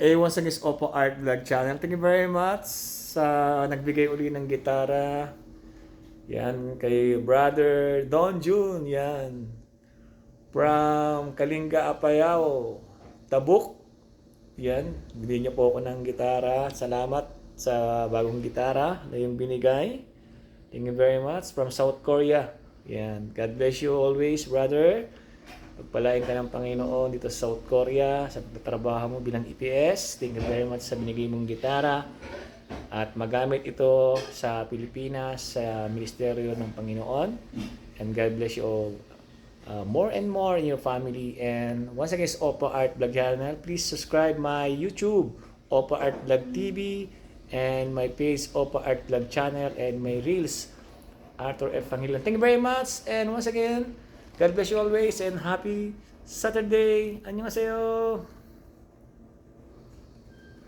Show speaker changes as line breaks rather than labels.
Eh, once again, Oppo Art Vlog Channel. Thank you very much sa nagbigay uli ng gitara. Yan, kay brother Don June. Yan. From Kalinga Apayao. Tabuk. Yan. Bili niyo po ako ng gitara. Salamat sa bagong gitara na yung binigay. Thank you very much. From South Korea. Yan. God bless you always, brother. Pagpalain ka ng Panginoon dito sa South Korea sa pagtatrabaho mo bilang EPS. Thank you very much sa binigay mong gitara. At magamit ito sa Pilipinas, sa Ministeryo ng Panginoon. And God bless you all uh, more and more in your family. And once again, Oppo Art Vlog Channel. Please subscribe my YouTube, Oppo Art Vlog TV, and my page, Oppo Art Vlog Channel, and my Reels, Arthur F. Pangilinan. Thank you very much. And once again, God bless you always and happy Saturday. Annyeonghaseyo.